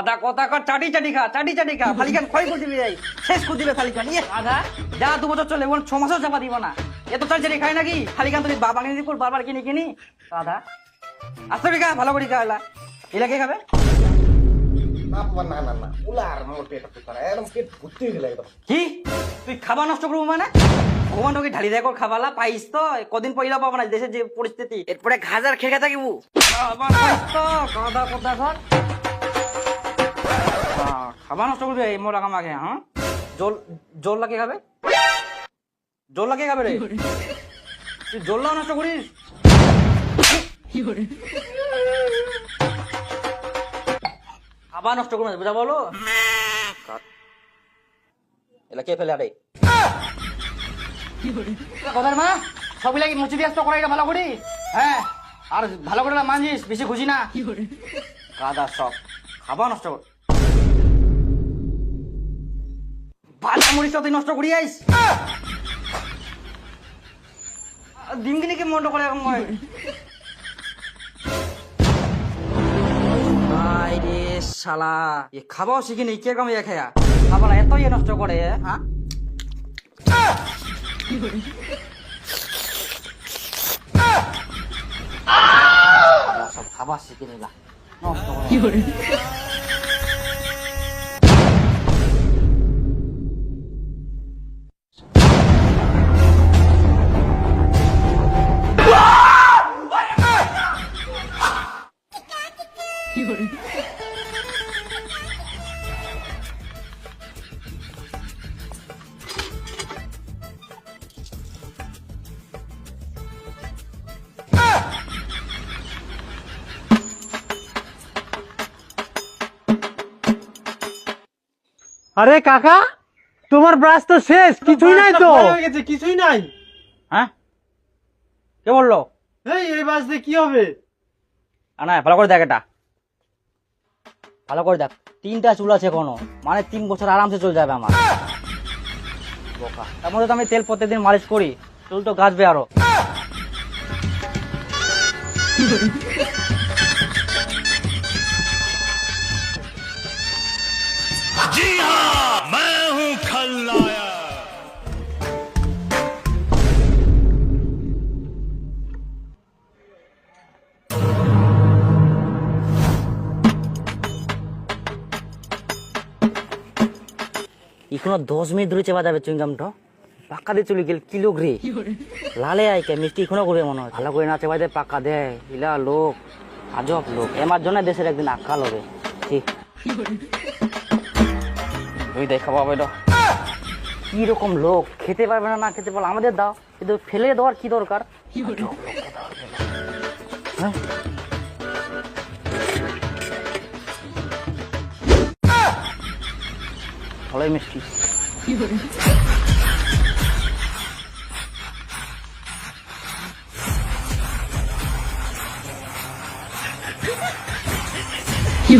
গাদা কথা কর চাটি চাটি খা চাটি চাটি খা। ফালিকান ক্ষয় করে দিবি এই শেষ করে দিবে ফালিকান ইয়ে। গাদা যা দু বছর চলে এখন ছ মাসও চাপা দিব না। এত চাটি চাটি খাই নাকি? ফালিকান তুমি বাবা কিনে দিবো বারবার কিনে কিনি। গাদা আসতে খা ভালো করে খা এলা এলা কে খাবে? না বাবা, না না না। উলার মোর পেট পুতারা একদম পেট ভর্তি গেল একদম। কি? তুই খাবার নষ্ট করব মানে? ভগবান তোকে ঢালি দেখো খাবালা পাইস তো। কদিন পয়লা পাবো না দেশের যে পরিস্থিতি। এরপরে ঘাজার খেয়ে থাকিব। গাদা কথা খাবার নষ্ট করবি এই মোরা কামাকে হ্যাঁ? জল জল লাগে খাবে? জল লাগে খাবে রে? তুই জলটাও নষ্ট করিস? খাবার নষ্ট করবে বুঝা বলো? এলা কে ফেলে আরে? কথার মা সবগুলাকে মুচি দিয়ে তো করাইটা ভালো করি? হ্যাঁ? আর ভালো করে মানজিস বেশি খুশি না? কাদা সব। খাবার নষ্ট কর ভালো মরিচ তুই নষ্ট করি আইস। ডিমগিনিকে মন্ড করে এখন মই আই রে শালা, এ খাবাও শিখিনি কে কমে খায়া? খাবার এত ইয়ে নষ্ট করে হ্যাঁ সব খাবার শিখে নিলা। নষ্ট করে? আরে কাকা তোমার ব্রাশ তো শেষ কিছুই নাই তো হয়ে গেছে কিছুই নাই। হ্যাঁ? কে বলল? এই এই বাস দিয়ে কি হবে? আ, না ভালো করে দেখ এটা। ভালো করে দেখ। তিনটা চুল আছে কোনো মানে তিন বছর আরামসে চলে যাবে আমার। বোকা। তার মধ্যে তো আমি তেল প্রত্যেকদিন মালিশ করি। চুল তো গাছবে আরও। এখনও দশ মিনিট ধরে চেপা যাবে চুইংগামটা। পাক্কা দিয়ে চলে গেল কি লোক রে লালে আইকে মিষ্টি এখনও করবে মনে হয়। ভালো করে না চেপা দেয় পাক্কা দেয় ইলা লোক আজব লোক। এমার জন্য দেশের একদিন আকাল হবে ঠিক তুই দেখা পাবে কি রকম লোক খেতে পারবে না না খেতে পারবে আমাদের দাও। কিন্তু ফেলে দেওয়ার কি দরকার? হ্যাঁ? ভালোই মিষ্টি কি